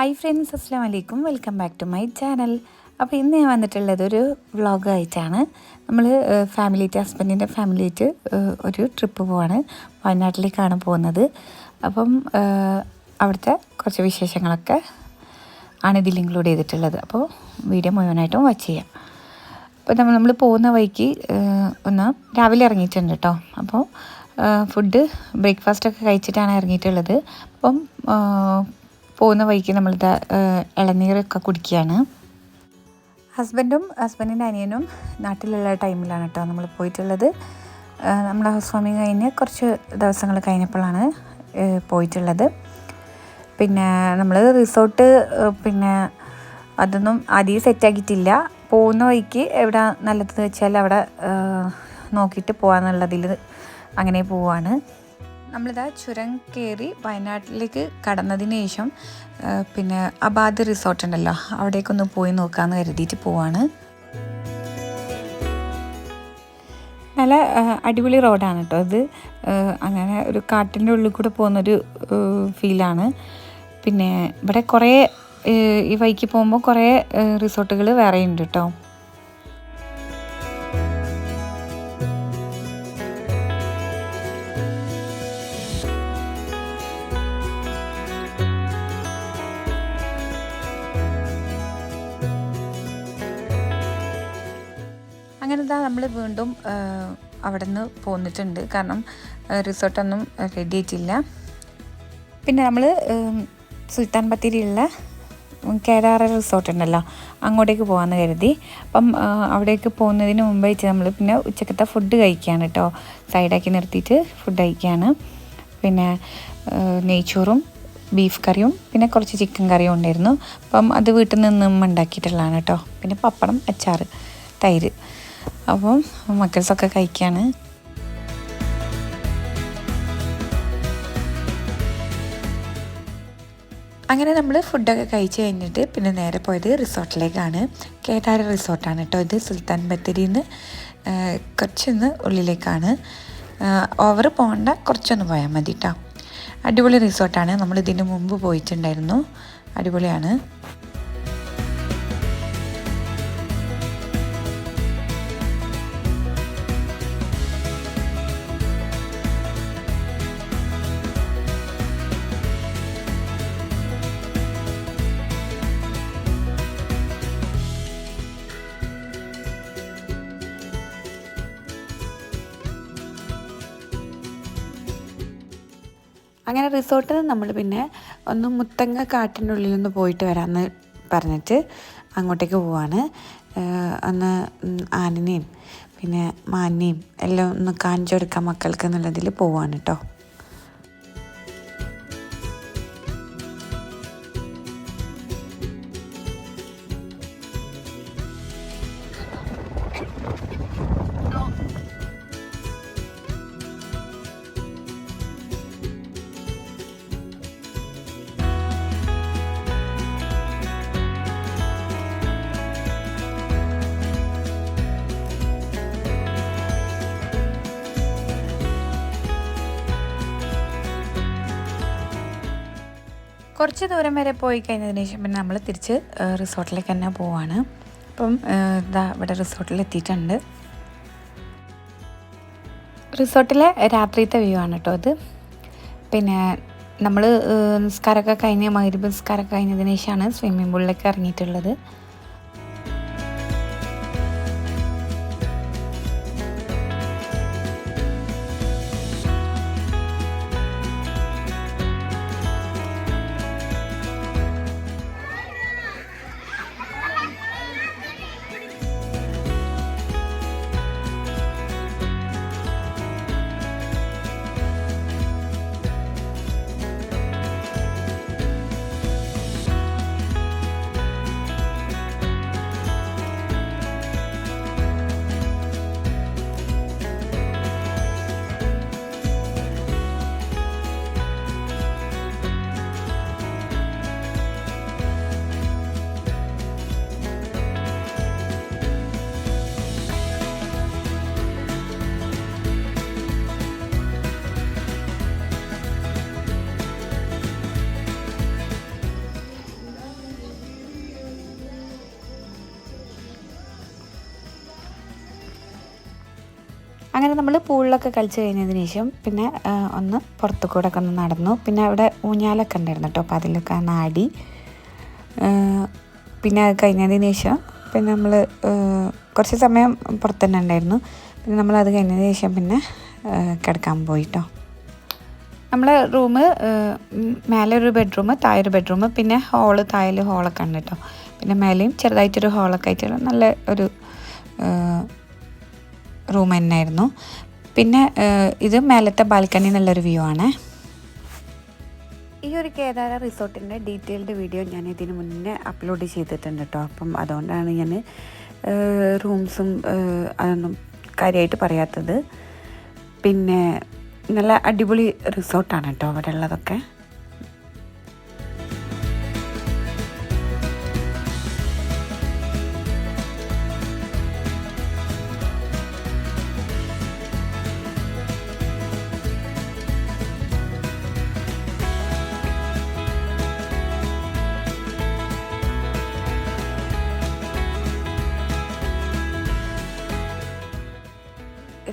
Hi friends അസ്സാം വലൈക്കും welcome back to my channel അപ്പോൾ ഇന്ന് ഞാൻ വന്നിട്ടുള്ളത് ഒരു വ്ളോഗായിട്ടാണ് നമ്മൾ ഫാമിലിയായിട്ട് ഹസ്ബൻഡിന്റെ ഫാമിലിയായിട്ട് ഒരു ട്രിപ്പ് പോവാണ്. വയനാട്ടിലേക്കാണ് പോകുന്നത്. അപ്പം അവിടുത്തെ കുറച്ച് വിശേഷങ്ങളൊക്കെ ആണ് ഇതിൽ ഇൻക്ലൂഡ് ചെയ്തിട്ടുള്ളത്. അപ്പോൾ വീഡിയോ മുഴുവനായിട്ടും വാച്ച് ചെയ്യാം. അപ്പോൾ നമ്മൾ നമ്മൾ പോകുന്ന വഴിക്ക് ഒന്ന് രാവിലെ ഇറങ്ങിയിട്ടുണ്ട് കേട്ടോ അപ്പോൾ ഫുഡ് ബ്രേക്ക്ഫാസ്റ്റൊക്കെ കഴിച്ചിട്ടാണ് ഇറങ്ങിയിട്ടുള്ളത്. അപ്പം പോകുന്ന വഴിക്ക് നമ്മളിത് ഇളനീരൊക്കെ കുടിക്കുകയാണ്. ഹസ്ബൻഡും ഹസ്ബൻഡിന്റെ അനിയനും നാട്ടിലുള്ള ടൈമിലാണ് കേട്ടോ നമ്മൾ പോയിട്ടുള്ളത്. നമ്മുടെ ഹൗസ് വാമിങ് കഴിഞ്ഞ് കുറച്ച് ദിവസങ്ങൾ കഴിഞ്ഞപ്പോഴാണ് പോയിട്ടുള്ളത്. പിന്നെ നമ്മൾ റിസോർട്ട് പിന്നെ അതൊന്നും ആദ്യം സെറ്റാക്കിയിട്ടില്ല പോകുന്ന വഴിക്ക് എവിടെ നല്ലതെന്ന് വെച്ചാൽ അവിടെ നോക്കിയിട്ട് പോകാമെന്നുള്ളതിൽ അങ്ങനെ പോവാണ്. നമ്മളിതാ ചുരം കയറി വയനാട്ടിലേക്ക് കടന്നതിന് ശേഷം പിന്നെ അബാദ് റിസോർട്ട് ഉണ്ടല്ലോ അവിടേക്കൊന്ന് പോയി നോക്കാമെന്ന് കരുതിയിട്ട് പോവാണ്. നല്ല അടിപൊളി റോഡാണ് കേട്ടോ ഇത്. അങ്ങനെ ഒരു കാട്ടിന്റെ ഉള്ളിൽ കൂടെ പോകുന്നൊരു ഫീലാണ്. പിന്നെ ഇവിടെ കുറേ ഈ വൈക്ക് പോകുമ്പോൾ കുറേ റിസോർട്ടുകൾ വേറെ ഉണ്ട് കേട്ടോ ഇതാ നമ്മൾ വീണ്ടും അവിടെ നിന്ന് പോന്നിട്ടുണ്ട്. കാരണം റിസോർട്ടൊന്നും റെഡി ആയിട്ടില്ല. പിന്നെ നമ്മൾ സുൽത്താൻ ബത്തേരിയിലുള്ള കേരാറ റിസോർട്ട് ഉണ്ടല്ലോ അങ്ങോട്ടേക്ക് പോകാമെന്ന് കരുതി. അപ്പം അവിടേക്ക് പോകുന്നതിന് മുമ്പ് വെച്ച് നമ്മൾ പിന്നെ ഉച്ചക്കത്തെ ഫുഡ് കഴിക്കുകയാണ് കേട്ടോ സൈഡാക്കി നിർത്തിയിട്ട് ഫുഡ് കഴിക്കുകയാണ് പിന്നെ നെയ്ച്ചോറും ബീഫ് കറിയും പിന്നെ കുറച്ച് ചിക്കൻ കറിയും ഉണ്ടായിരുന്നു. അപ്പം അത് വീട്ടിൽ നിന്നും ഉണ്ടാക്കിയിട്ടുള്ളതാണ് കേട്ടോ പിന്നെ പപ്പടം അച്ചാർ തൈര്. അപ്പം മക്കൾസൊക്കെ കഴിക്കുകയാണ് അങ്ങനെ നമ്മൾ ഫുഡൊക്കെ കഴിച്ച് കഴിഞ്ഞിട്ട് പിന്നെ നേരെ പോയത് റിസോർട്ടിലേക്കാണ്. കേദാര റിസോർട്ടാണ് കേട്ടോ ഇത് സുൽത്താൻ ബത്തേരിയിൽ നിന്ന് കുറച്ചൊന്ന് ഉള്ളിലേക്കാണ്. ഓവർ പോകണ്ട കുറച്ചൊന്ന് പോയാൽ മതി കേട്ടോ അടിപൊളി റിസോർട്ടാണ്. നമ്മൾ ഇതിന് മുമ്പ് പോയിട്ടുണ്ടായിരുന്നു. അടിപൊളിയാണ്. അങ്ങനെ റിസോർട്ടിൽ നിന്ന് നമ്മൾ പിന്നെ ഒന്ന് മുത്തങ്ങ കാട്ടിന്റെ ഉള്ളിലൊന്ന് പോയിട്ട് വരാമെന്ന് പറഞ്ഞിട്ട് അങ്ങോട്ടേക്ക് പോവാണ്. ഒന്ന് ആനനെയും പിന്നെ മാനിനെയും എല്ലാം ഒന്ന് കാണിച്ചു കൊടുക്കാം മക്കൾക്ക് എന്നുള്ളതിൽ പോവാണ് കേട്ടോ കുറച്ച് ദൂരം വരെ പോയി കഴിഞ്ഞതിന് ശേഷം പിന്നെ നമ്മൾ തിരിച്ച് റിസോർട്ടിലേക്ക് തന്നെ പോവാണ്. അപ്പം ഇതാ ഇവിടെ റിസോർട്ടിൽ എത്തിയിട്ടുണ്ട് റിസോർട്ടിലെ രാത്രിത്തെ വ്യൂ ആണ് കേട്ടോ അത് പിന്നെ നമ്മൾ നിസ്കാരമൊക്കെ കഴിഞ്ഞ് മഗ്രിബ് നിസ്കാരമൊക്കെ കഴിഞ്ഞതിന് ശേഷമാണ് സ്വിമ്മിംഗ് പൂളിലേക്ക് ഇറങ്ങിയിട്ടുള്ളത്. അങ്ങനെ നമ്മൾ പൂളിലൊക്കെ കളിച്ച് കഴിഞ്ഞതിന് ശേഷം പിന്നെ ഒന്ന് പുറത്തു കൂടെ ഒക്കെ ഒന്ന് നടന്നു. പിന്നെ അവിടെ ഊഞ്ഞാലൊക്കെ ഉണ്ടായിരുന്നു കേട്ടോ. അപ്പോൾ അതിലൊക്കെ നാടി പിന്നെ അത് കഴിഞ്ഞതിന് ശേഷം പിന്നെ നമ്മൾ കുറച്ച് സമയം പുറത്ത് തന്നെ ഉണ്ടായിരുന്നു. പിന്നെ നമ്മൾ അത് കഴിഞ്ഞതിന് ശേഷം പിന്നെ കിടക്കാൻ പോയി കേട്ടോ. നമ്മളെ റൂം മേലെ ഒരു ബെഡ്റൂം താഴെ ബെഡ്റൂം പിന്നെ ഹോൾ താഴെ ഹോളൊക്കെ ഉണ്ട് കേട്ടോ. പിന്നെ മേലെയും ചെറുതായിട്ടൊരു ഹോളൊക്കെ ആയിട്ട് നല്ല ഒരു റൂം തന്നെയായിരുന്നു. പിന്നെ ഇത് മേലത്തെ ബാൽക്കണി എന്നുള്ളൊരു വ്യൂ ആണ്. ഈ ഒരു കേദാര റിസോർട്ടിന്റെ ഡീറ്റെയിൽഡ് വീഡിയോ ഞാൻ ഇതിന് മുന്നേ അപ്ലോഡ് ചെയ്തിട്ടുണ്ട് കേട്ടോ. അപ്പം അതുകൊണ്ടാണ് ഞാൻ റൂംസും അതൊന്നും കാര്യമായിട്ട് പറയാത്തത്. പിന്നെ നല്ല അടിപൊളി റിസോർട്ടാണ് കേട്ടോ അവിടെ ഉള്ളതൊക്കെ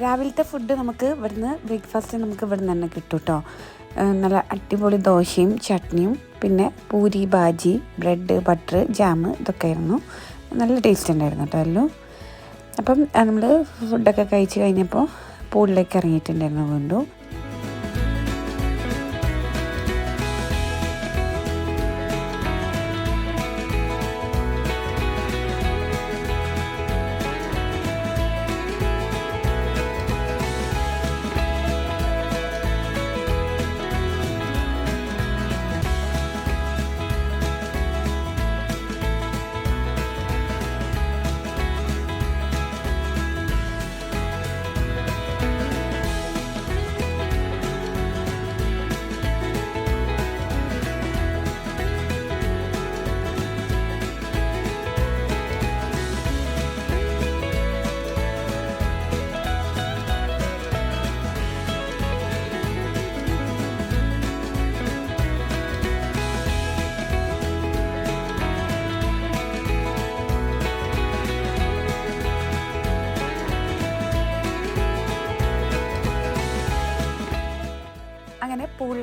രാവിലത്തെ ഫുഡ് നമുക്ക് ഇവിടുന്ന് ബ്രേക്ക്ഫാസ്റ്റ് നമുക്ക് ഇവിടുന്ന് തന്നെ കിട്ടും കേട്ടോ നല്ല അടിപൊളി ദോശയും ചട്നിയും പിന്നെ puri bhaji bread butter jam ഇതൊക്കെ ആയിരുന്നു നല്ല ടേസ്റ്റ് ഉണ്ടായിരുന്നു കേട്ടോ എല്ലാം. അപ്പം നമ്മൾ ഫുഡൊക്കെ കഴിച്ച് കഴിഞ്ഞപ്പോൾ പൂളിലേക്ക് ഇറങ്ങിയിട്ടുണ്ടായിരുന്നു വീണ്ടും.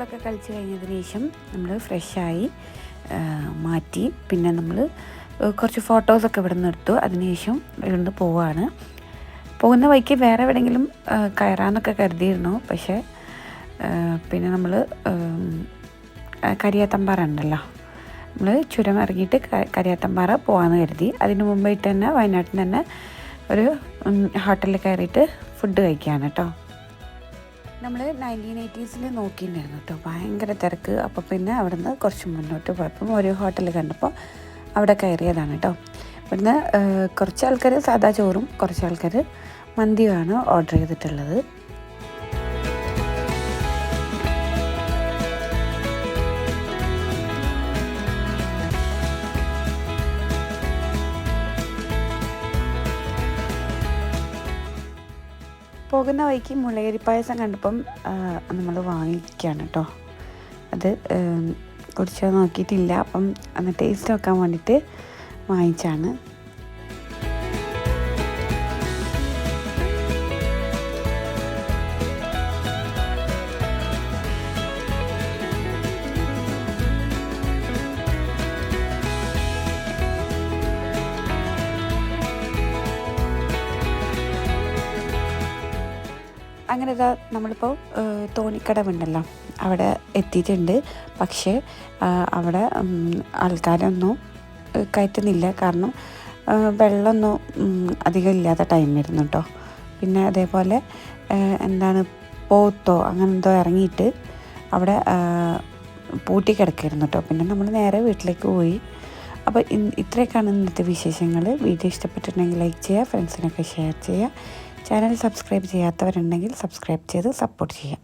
പൂളിലൊക്കെ കളിച്ച് കഴിഞ്ഞതിന് ശേഷം നമ്മൾ ഫ്രഷായി മാറ്റി. പിന്നെ നമ്മൾ കുറച്ച് ഫോട്ടോസൊക്കെ ഇവിടെ നിന്ന് എടുത്തു. അതിനുശേഷം ഇവിടുന്ന് പോവാണ്. പോകുന്ന വഴിക്ക് വേറെ എവിടെയെങ്കിലും കയറാമെന്നൊക്കെ കരുതിയിരുന്നു. പക്ഷേ പിന്നെ നമ്മൾ കരിയാത്തമ്പാറ ഉണ്ടല്ലോ. നമ്മൾ ചുരം ഇറങ്ങിയിട്ട് കരിയാത്തമ്പാറ പോകാമെന്ന് കരുതി. അതിന് മുമ്പായിട്ട് തന്നെ വയനാട്ടിൽ തന്നെ ഒരു ഹോട്ടലിൽ കയറിയിട്ട് ഫുഡ് കഴിക്കുകയാണ് കേട്ടോ. നമ്മൾ നയന്റീൻ എയ്റ്റീസിൽ നോക്കിയിട്ടുണ്ടായിരുന്നു കേട്ടോ. ഭയങ്കര തിരക്ക്. അപ്പോൾ പിന്നെ അവിടുന്ന് കുറച്ച് മുന്നോട്ട് പോയപ്പം ഒരു ഹോട്ടൽ കണ്ടപ്പോൾ അവിടെ കയറിയതാണ് കേട്ടോ. ഇവിടുന്ന് കുറച്ച് ആൾക്കാർ സാദാ ചോറും കുറച്ച് ആൾക്കാർ മന്തിയുമാണ് ഓർഡർ ചെയ്തിട്ടുള്ളത്. പോകുന്ന വഴിക്ക് മുളകരി പായസം കണ്ടപ്പം നമ്മൾ വാങ്ങിക്കുകയാണ് കേട്ടോ അത് കുടിച്ച് നോക്കിയിട്ടില്ല. അപ്പം അന്ന് ടേസ്റ്റ് നോക്കാൻ വേണ്ടിയിട്ട് വാങ്ങിച്ചാണ് അങ്ങനെ ഇതാ നമ്മളിപ്പോൾ തോണിക്കടവുണ്ടല്ലോ. അവിടെ എത്തിയിട്ടുണ്ട്. പക്ഷേ അവിടെ ആൾക്കാരൊന്നും കയറ്റുന്നില്ല. കാരണം വെള്ളമൊന്നും അധികം ഇല്ലാത്ത ടൈമായിരുന്നു കേട്ടോ. പിന്നെ അതേപോലെ എന്താണ് പോത്തോ അങ്ങനെ എന്തോ ഇറങ്ങിയിട്ട് അവിടെ പൂട്ടി കിടക്കായിരുന്നു കേട്ടോ. പിന്നെ നമ്മൾ നേരെ വീട്ടിലേക്ക് പോയി. അപ്പോൾ ഇത്രയൊക്കെയാണ് ഇന്നത്തെ വിശേഷങ്ങൾ വീഡിയോ ഇഷ്ടപ്പെട്ടിട്ടുണ്ടെങ്കിൽ ലൈക്ക് ചെയ്യുക ഫ്രണ്ട്സിനൊക്കെ ഷെയർ ചെയ്യുക. ചാനൽ സബ്സ്ക്രൈബ് ചെയ്യാത്തവരുണ്ടെങ്കിൽ സബ്സ്ക്രൈബ് ചെയ്ത് സപ്പോർട്ട് ചെയ്യുക